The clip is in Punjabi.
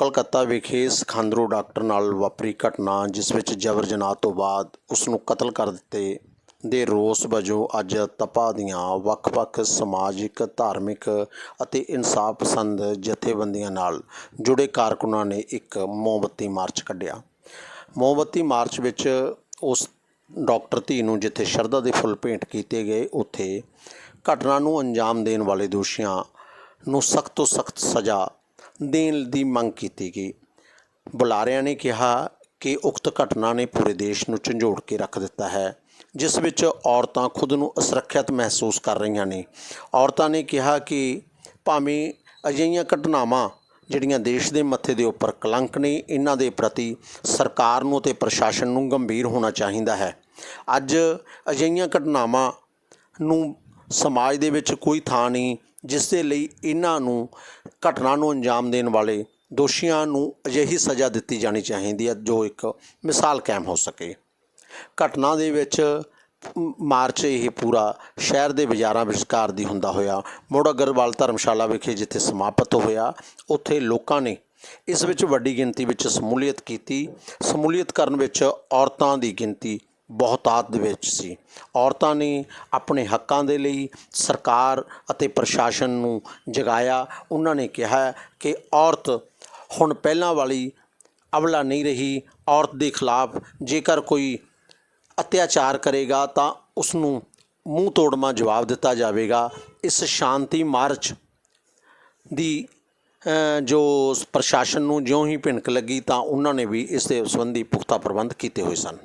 ਕਲਕੱਤਾ ਵਿਖੇ ਸਖਾਂਦਰੂ ਡਾਕਟਰ ਨਾਲ ਵਾਪਰੀ ਘਟਨਾ, ਜਿਸ ਵਿੱਚ ਜਬਰ ਜਨਾਹ ਤੋਂ ਬਾਅਦ ਉਸ ਨੂੰ ਕਤਲ ਕਰ ਦਿੱਤੇ ਦੇ ਰੋਸ ਵਜੋਂ ਅੱਜ ਤਪਾ ਦੀਆਂ ਵੱਖ-ਵੱਖ ਸਮਾਜਿਕ, ਧਾਰਮਿਕ ਅਤੇ ਇਨਸਾਫ ਪਸੰਦ ਜਥੇਬੰਦੀਆਂ ਨਾਲ ਜੁੜੇ ਕਾਰਕੁਨਾਂ ਨੇ ਇੱਕ ਮੋਮਬੱਤੀ ਮਾਰਚ ਕੱਢਿਆ। ਮੋਮਬੱਤੀ ਮਾਰਚ ਵਿੱਚ ਉਸ ਡਾਕਟਰ ਧੀ ਨੂੰ ਜਿੱਥੇ ਸ਼ਰਧਾ ਦੇ ਫੁੱਲ ਭੇਂਟ ਕੀਤੇ ਗਏ, ਉੱਥੇ ਘਟਨਾ ਨੂੰ ਅੰਜਾਮ ਦੇਣ ਵਾਲੇ ਦੋਸ਼ੀਆਂ ਨੂੰ ਸਖਤ ਤੋਂ ਸਖਤ ਸਜ਼ਾ ਦੇਣ ਦੀ ਮੰਗ ਕੀਤੀ ਗਈ। ਬੁਲਾਰਿਆਂ ਨੇ ਕਿਹਾ ਕਿ ਉਕਤ ਘਟਨਾ ਨੇ ਪੂਰੇ ਦੇਸ਼ ਨੂੰ ਝੰਜੋੜ ਕੇ ਰੱਖ ਦਿੱਤਾ ਹੈ, ਜਿਸ ਵਿੱਚ ਔਰਤਾਂ ਖੁਦ ਨੂੰ ਅਸੁਰੱਖਿਅਤ ਮਹਿਸੂਸ ਕਰ ਰਹੀਆਂ ਨੇ। ਔਰਤਾਂ ਨੇ ਕਿਹਾ ਕਿ ਭਾਵੇਂ ਅਜਿਹੀਆਂ ਘਟਨਾਵਾਂ ਜਿਹੜੀਆਂ ਦੇਸ਼ ਦੇ ਮੱਥੇ ਦੇ ਉੱਪਰ ਕਲੰਕ ਨੇ, ਇਹਨਾਂ ਦੇ ਪ੍ਰਤੀ ਸਰਕਾਰ ਨੂੰ ਤੇ ਪ੍ਰਸ਼ਾਸਨ ਨੂੰ ਗੰਭੀਰ ਹੋਣਾ ਚਾਹੀਦਾ ਹੈ। ਅੱਜ ਅਜਿਹੀਆਂ ਘਟਨਾਵਾਂ ਨੂੰ ਸਮਾਜ ਦੇ ਵਿੱਚ ਕੋਈ ਥਾਂ ਨਹੀਂ ਜਿਸ ਦੇ ਲਈ ਇਹਨਾਂ ਨੂੰ ਘਟਨਾ ਨੂੰ ਅੰਜਾਮ ਦੇਣ ਵਾਲੇ ਦੋਸ਼ੀਆਂ ਨੂੰ ਅਜਿਹੀ ਸਜ਼ਾ ਦਿੱਤੀ ਜਾਣੀ ਚਾਹੀਦੀ ਹੈ, ਜੋ ਇੱਕ ਮਿਸਾਲ ਕਾਇਮ ਹੋ ਸਕੇ। ਘਟਨਾ ਦੇ ਵਿੱਚ ਮਾਰਚ ਇਹ ਪੂਰਾ ਸ਼ਹਿਰ ਦੇ ਬਾਜ਼ਾਰਾਂ ਵਿਚਕਾਰ ਦੀ ਹੁੰਦਾ ਹੋਇਆ ਮੁੜ ਅਗਰਵਾਲ ਧਰਮਸ਼ਾਲਾ ਵਿਖੇ ਜਿੱਥੇ ਸਮਾਪਤ ਹੋਇਆ, ਉੱਥੇ ਲੋਕਾਂ ਨੇ ਇਸ ਵਿੱਚ ਵੱਡੀ ਗਿਣਤੀ ਵਿੱਚ ਸਮੂਲੀਅਤ ਕੀਤੀ। ਸਮੂਲੀਅਤ ਕਰਨ ਵਿੱਚ ਔਰਤਾਂ ਦੀ ਗਿਣਤੀ ਬਹੁਤਾਤ ਦੇ ਵਿੱਚ ਸੀ। ਔਰਤਾਂ ਨੇ ਆਪਣੇ ਹੱਕਾਂ ਦੇ ਲਈ ਸਰਕਾਰ ਅਤੇ ਪ੍ਰਸ਼ਾਸਨ ਨੂੰ ਜਗਾਇਆ। ਉਹਨਾਂ ਨੇ ਕਿਹਾ ਕਿ ਔਰਤ ਹੁਣ ਪਹਿਲਾਂ ਵਾਲੀ ਅਵਲਾ ਨਹੀਂ ਰਹੀ। ਔਰਤ ਦੇ ਖਿਲਾਫ ਜੇਕਰ ਕੋਈ ਅਤਿਆਚਾਰ ਕਰੇਗਾ ਤਾਂ ਉਸ ਨੂੰ ਮੂੰਹ ਤੋੜਮਾ ਜਵਾਬ ਦਿੱਤਾ ਜਾਵੇਗਾ। ਇਸ ਸ਼ਾਂਤੀ ਮਾਰਚ ਦੀ ਜੋ ਪ੍ਰਸ਼ਾਸਨ ਨੂੰ ਜਿਉਂ ਹੀ ਭਿਣਕ ਲੱਗੀ ਤਾਂ ਉਹਨਾਂ ਨੇ ਵੀ ਇਸ ਦੇ ਸੰਬੰਧੀ ਪੁਖਤਾ ਪ੍ਰਬੰਧ ਕੀਤੇ ਹੋਏ ਸਨ।